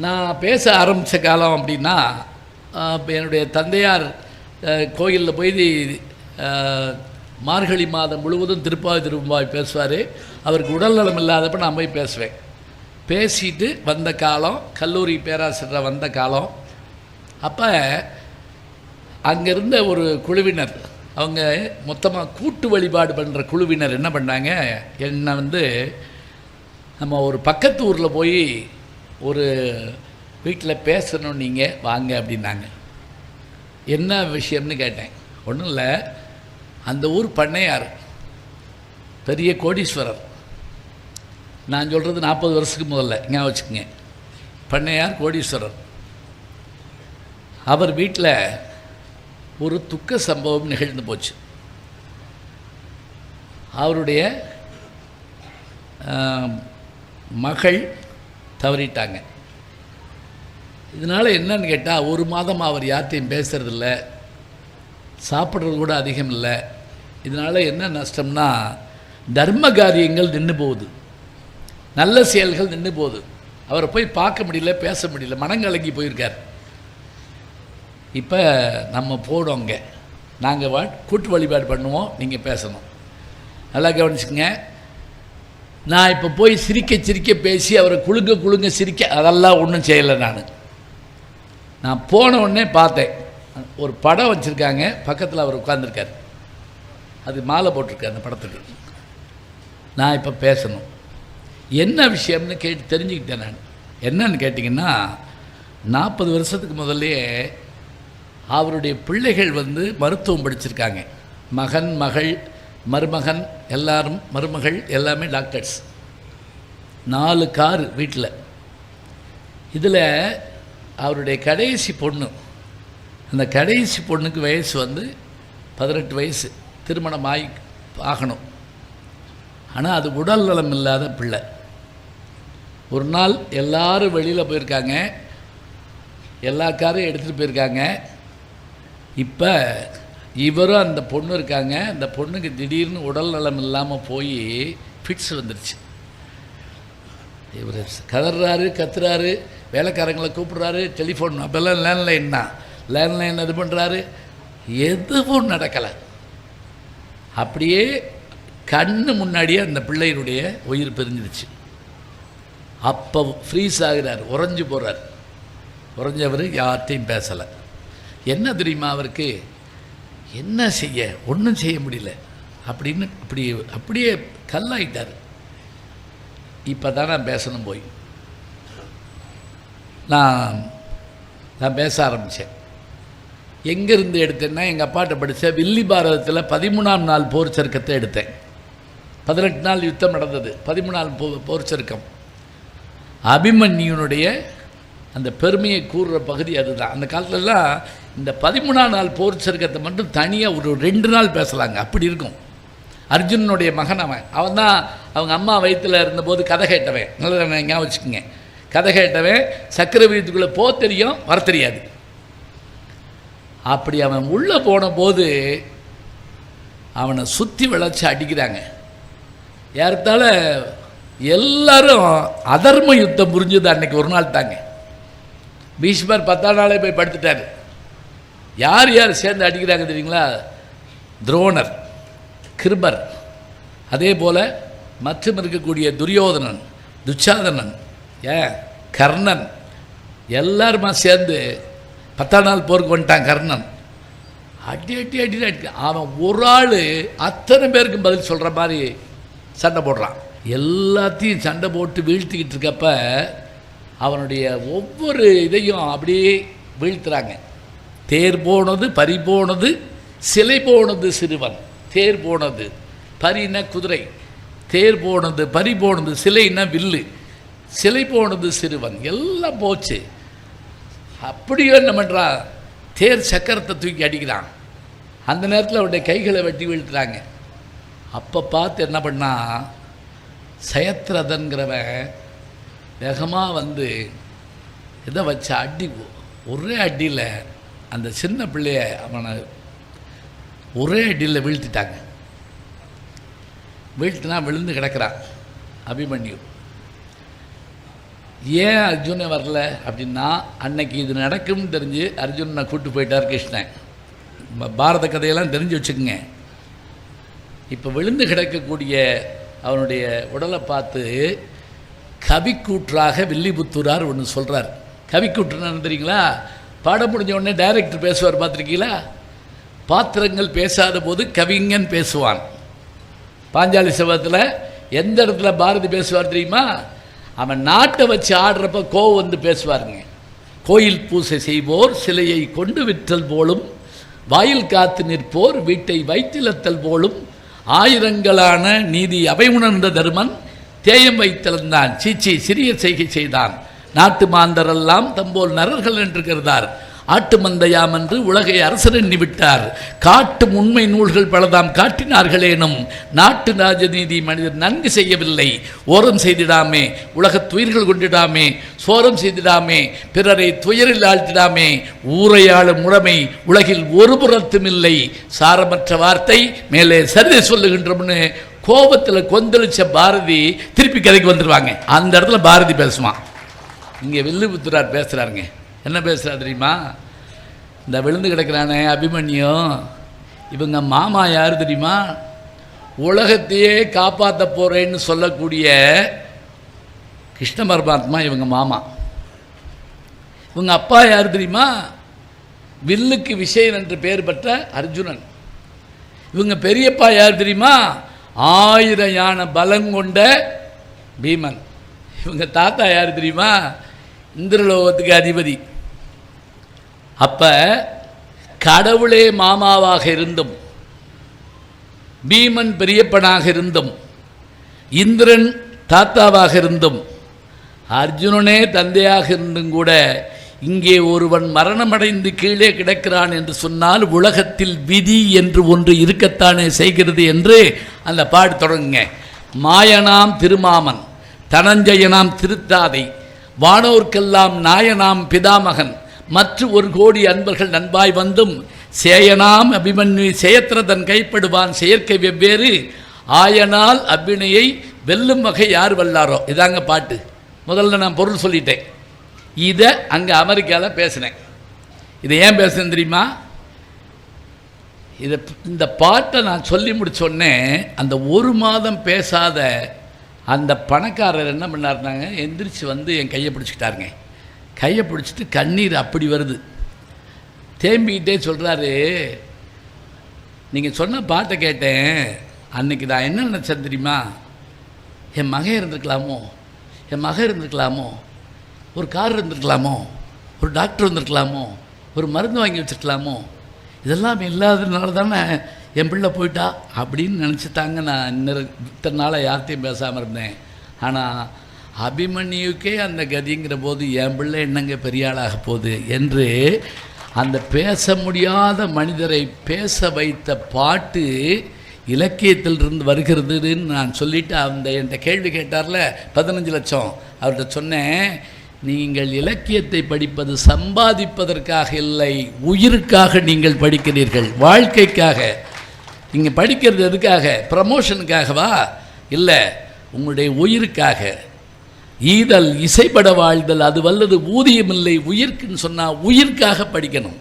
நான் பேச ஆரம்பித்த காலம் அப்படின்னா ஆஹ், என்னுடைய தந்தையார் கோயிலில் போய் மார்கழி மாதம் முழுவதும் திருப்பாவை திரும்பாய் பேசுவார். அவருக்கு உடல் நலம் இல்லாதப்ப நான் போய் பேசுவேன். பேசிட்டு வந்த காலம் கல்லூரி பேராசிரியராக வந்த காலம். அப்போ அங்கேருந்த ஒரு குழுவினர் அவங்க மொத்தமாக கூட்டு வழிபாடு பண்ணுற குழுவினர் என்ன பண்ணாங்க? என்னை வந்து நம்ம ஒரு பக்கத்து ஊரில் போய் ஒரு வீட்டில் பேசணும் நீங்கள் வாங்க அப்படின்னாங்க. என்ன விஷயம்னு கேட்டேன். ஒன்றும் இல்லை. அந்த ஊர் பண்ணையார் பெரிய கோடீஸ்வரர். நான் சொல்கிறது நாற்பது வருஷத்துக்கு முதல்ல ஞாபகம் வச்சுக்கோங்க. பண்ணையார் கோடீஸ்வரர். அவர் வீட்டில் ஒரு துக்க சம்பவம் நிகழ்ந்து போச்சு. அவருடைய மகள் தவறிட்டாங்க. இதனால் என்னன்னு கேட்டால் ஒரு மாதம் அவர் யார்கிட்டையும் பேசுகிறதில்ல சாப்பிட்றது கூட அதிகம் இல்லை. இதனால் என்ன நஷ்டம்னா தர்ம காரியங்கள் நின்று போகுது. நல்ல செயல்கள் நின்று போகுது. அவரை போய் பார்க்க முடியல பேச முடியல மனங்கலங்கி போயிருக்கார். இப்போ நம்ம போடுவோங்க நாங்கள் வா கூட்டு வழிபாடு பண்ணுவோம் நீங்கள் பேசணும். நல்லா கவனிச்சுங்க நான் இப்போ போய் சிரிக்க சிரிக்க பேசி அவரை குலுங்க குலுங்க சிரிக்க அதெல்லாம் ஒன்றும் செய்யலை நான். நான் போன உடனே பார்த்தேன். ஒரு படம் வச்சுருக்காங்க பக்கத்தில் அவர் உட்காந்துருக்கார் அது மாலை போட்டிருக்காரு அந்த படத்துக்கு. நான் இப்போ பேசணும். என்ன விஷயம்னு கேட்டு தெரிஞ்சுக்கிட்டேன் நான். என்னன்னு கேட்டிங்கன்னா நாற்பது வருஷத்துக்கு முதல்லயே அவருடைய பிள்ளைகள் வந்து மருத்துவம் படிச்சிருக்காங்க. மகன் மகள் மருமகன் எல்லாரும் மருமகள் எல்லாமே டாக்டர்ஸ் நாலு காரு வீட்டில் இதில் அவருடைய கடைசி பொண்ணு. அந்த கடைசி பொண்ணுக்கு வயசு வந்து பதினெட்டு வயசு. திருமணம் ஆகி ஆகணும். ஆனால் அது உடல் நலம் இல்லாத பிள்ளை. ஒரு நாள் எல்லாரும் வெளியில் போயிருக்காங்க. எல்லா காரையும் எடுத்துகிட்டு போயிருக்காங்க. இப்போ இவரும் அந்த பொண்ணு இருக்காங்க. அந்த பொண்ணுக்கு திடீர்னு உடல் நலம் இல்லாமல் போய் ஃபிட்ஸ் வந்துருச்சு. இவர் கதறாரு கத்துறாரு வேலைக்காரங்களை கூப்பிட்றாரு டெலிஃபோன் அப்போல்லாம் லேண்ட்லைன் தான். லேண்ட்லைன் இது பண்ணுறாரு எதுவும் நடக்கலை. அப்படியே கண்ணு முன்னாடியே அந்த பிள்ளையினுடைய உயிர் பிரிஞ்சிருச்சு. அப்போ ஃப்ரீஸ் ஆகிறார் உறைஞ்சு போகிறார் உறைஞ்சவர் யார்கிட்டையும் பேசலை. என்ன தெரியுமா அவருக்கு? என்ன செய்ய? ஒன்றும் செய்ய முடியல. அப்படின்னு அப்படி அப்படியே கல்லாயிட்டார். இப்போ தான் நான் பேசணும் போய். நான் நான் பேச ஆரம்பித்தேன் எங்கேருந்து எடுத்தேன்னா எங்கள் அப்பாட்ட படித்த வில்லி பாரதத்தில் பதிமூணாம் நாள் போர் சருக்கத்தை எடுத்தேன். பதினெட்டு நாள் யுத்தம் நடந்தது. பதிமூணாம் போ போர் சருக்கம். அபிமன்யுனுடைய அந்த பெருமையை கூறுற பகுதி அதுதான். அந்த காலத்துலலாம் இந்த பதிமூணாம் நாள் போர் சருக்கத்தை மட்டும் தனியாக ஒரு ரெண்டு நாள் பேசலாங்க. அப்படி இருக்கும். அர்ஜுனனுடைய மகன் அவன். அவன் தான் அவங்க அம்மா வயிற்றில் இருந்தபோது கதை கேட்டவன். நல்லா ஞாபகம் வச்சுக்கோங்க. கதை கேட்டவன் சக்கர வீட்டுக்குள்ளே தெரியும் வர தெரியாது. அப்படி அவன் உள்ளே போன போது அவனை சுற்றி விளைச்சி அடிக்கிறாங்க. ஏறத்தாழ எல்லாரும் அதர்ம யுத்தம் புரிஞ்சுது அன்னைக்கு ஒரு நாள் தாங்க. பீஷ்மர் பத்தாம் நாளே போய் படுத்துட்டார். யார் யார் சேர்ந்து அடிக்கிறாங்க தெரியுங்களா? துரோணர் கிருபர் அதே போல் மற்றும் இருக்கக்கூடிய துரியோதனன் துச்சாதனன் ஏன் கர்ணன் எல்லாருமா சேர்ந்து பத்தாம் நாள் போருக்கு வந்துட்டான் கர்ணன். அடி அடி அடி அடி அவன் ஒரு ஆள் அத்தனை பேருக்கும் பதில் சொல்கிற மாதிரி சண்டை போடுறான். எல்லாத்தையும் சண்டை போட்டு வீழ்த்திக்கிட்டு இருக்கப்போ அவனுடைய ஒவ்வொரு இதையும் அப்படியே வீழ்த்துறாங்க. தேர் போனது பறி போனது சிலை போனது சிறுவன். தேர் போனது பரின குதிரை. தேர் போனது பறி போனது சிலைன்னா வில்லு. சிலை போனது சிறுவன். எல்லாம் போச்சு. அப்படியே என்ன பண்ணுறான் தேர் சக்கரத்தை தூக்கி அடிக்கிறான். அந்த நேரத்தில் அவருடைய கைகளை வெட்டி வீழ்த்துறாங்க. அப்போ பார்த்து என்ன பண்ணால் சயத்ரதன்கிறவன் வேகமாக வந்து இதை வச்சு அடி ஒரே அடியில் அந்த சின்ன பிள்ளைய அவனை ஒரே அடியில் வீழ்த்திட்டாங்க. வீழ்த்தினா விழுந்து கிடக்கிறான். அபிமன்யு. ஏன் அர்ஜுனே வரல அப்படின்னா அன்னைக்கு இது நடக்கும்னு தெரிஞ்சு அர்ஜுனனை கூட்டு போயிட்டார் கிருஷ்ணன். பாரத கதையெல்லாம் தெரிஞ்சு வச்சுக்கோங்க. இப்போ விழுந்து கிடக்கக்கூடிய அவனுடைய உடலை பார்த்து கவிக்கூற்றாக வில்லிபுத்தூரார் ஒன்று சொல்கிறார் கவிக்கூற்றுன்னு தெரியுங்களா? பாடம் முடிஞ்ச உடனே டைரக்டர் பேசுவார் பார்த்துருக்கீங்களா? பாத்திரங்கள் பேசாத போது கவிஞன் பேசுவான். பாஞ்சாலி சபத்தில் எந்த இடத்துல பாரதி பேசுவார் தெரியுமா? அவன் நாட்டை வச்சு ஆடுறப்ப கோவம் வந்து பேசுவாருங்க. கோயில் பூசை செய்வோர் சிலையை கொண்டு விற்றல் போலும் வாயில் காத்து நிற்போர் வீட்டை வைத்திலத்தல் போலும் ஆயிரங்களான நீதி அவை உணர்ந்த தருமன் தேயம் வைத்திருந்தான். சீச்சி சிறிய செய்கை செய்தான். நாட்டு மாந்தரெல்லாம் தம்போல் நரர்கள் என்று கருதார். ஆட்டு மந்தையாம் என்று உலகை அரசர் எண்ணிவிட்டார் காட்டும் உண்மை நூல்கள் பலதாம் காட்டினார்களேனும் நாட்டு ராஜநீதி மனிதர் நன்கு செய்யவில்லை. ஓரம் செய்திடாமே உலகத் துயிர்கள் கொண்டிடாமே சோரம் செய்திடாமே பிறரை துயரில் ஆழ்த்திடாமே ஊரையாளும் முறைமை உலகில் ஒரு புறத்தும் இல்லை. சாரமற்ற வார்த்தை மேலே சரிதை சொல்லுகின்றோம்னு கோபத்தில் கொந்தளிச்ச பாரதி திருப்பி கதைக்கு வந்துடுவாங்க அந்த இடத்துல பாரதி பேசுவான். இங்கே வில்லுபுத்துரார் பேசுகிறாருங்க என்ன பேசுகிறா தெரியுமா? இந்த விழுந்து கிடக்கிறானே அபிமன்யும் இவங்க மாமா யார் தெரியுமா? உலகத்தையே காப்பாற்ற போகிறேன்னு சொல்லக்கூடிய கிருஷ்ண பரமாத்மா இவங்க மாமா. இவங்க அப்பா யார் தெரியுமா? வில்லுக்கு விஷயன் என்று பெயர் பெற்ற அர்ஜுனன். இவங்க பெரியப்பா யார் தெரியுமா? ஆயிரம் யானை பலங்கொண்ட பீமன். இவங்க தாத்தா யார் தெரியுமா? இந்திரலோகத்துக்கு அதிபதி. அப்போ கடவுளே மாமாவாக இருந்தும் பீமன் பெரியப்பனாக இருந்தும் இந்திரன் தாத்தாவாக இருந்தும் அர்ஜுனனே தந்தையாக இருந்தும் கூட இங்கே ஒருவன் மரணமடைந்து கீழே கிடக்கிறான் என்று சொன்னால் உலகத்தில் விதி என்று ஒன்று இருக்கத்தானே செய்கிறது என்று அந்த பாடு தொடங்குங்க. மாயனாம் திருமாமன் தனஞ்சயனாம் திருத்தாதை வானோர்க்கெல்லாம் நாயனாம் பிதாமகன் மற்ற ஒரு கோடி அன்பர்கள் நண்பாய் வந்தும் சேயனாம் அபிமன்யு செயத்திரதன் கைப்படுவான் செயற்கை வெவ்வேறு ஆயனால் அபிநயை வெல்லும் வகை யார் வல்லாரோ? இதாங்க பாட்டு. முதல்ல நான் பொருள் சொல்லிட்டேன். இதை அங்கே அமெரிக்காவில் பேசினேன். இதை ஏன் பேசுனேன் தெரியுமா? இதை இந்த பாட்டை நான் சொல்லி முடிச்சோடனே அந்த ஒரு மாதம் பேசாத அந்த பணக்காரர் என்ன பண்ணாருனாங்க எந்திரிச்சு வந்து என் கையை பிடிச்சிக்கிட்டாருங்க. கையை பிடிச்சிட்டு கண்ணீர் அப்படி வருது. தேம்பிக்கிட்டே சொல்கிறாரு நீங்கள் சொன்ன பாட்டை கேட்டேன். அன்னைக்கு நான் என்ன நினச்சேன் தெரியுமா? என் மகன் இருந்திருக்கலாமோ? என் மகன் இருந்திருக்கலாமோ? ஒரு கார் இருந்திருக்கலாமோ? ஒரு டாக்டர் வந்திருக்கலாமோ ஒரு மருந்து வாங்கி வச்சிருக்கலாமோ? இதெல்லாம் இல்லாததுனால தானே என் பிள்ளை போயிட்டா? அப்படின்னு நினச்சிட்டாங்க நான் இன்னொரு இத்தனை நாளாக யார்கிட்டையும் பேசாமல் இருந்தேன். ஆனால் அபிமன்யுக்கே அந்த கதிங்கிற போது என் பிள்ளை என்னங்க பெரிய ஆளாக போகுது என்று அந்த பேச முடியாத மனிதரை பேச வைத்த பாட்டு இலக்கியத்திலிருந்து வருகிறதுன்னு நான் சொல்லிவிட்டு அந்த என்கிட்ட கேள்வி கேட்டார்ல பதினஞ்சு லட்சம். அவர்கிட்ட சொன்னேன் நீங்கள் இலக்கியத்தை படிப்பது சம்பாதிப்பதற்காக இல்லை உயிருக்காக நீங்கள் படிக்கிறீர்கள் வாழ்க்கைக்காக. நீங்கள் படிக்கிறது எதுக்காக? ப்ரமோஷனுக்காகவா இல்லை உங்களுடைய உயிருக்காக. ஈதல் இசைப்பட வாழ்தல் அது வல்லது ஊதியமில்லை உயிர்க்குன்னு சொன்னால் உயிர்க்காக படிக்கணும்.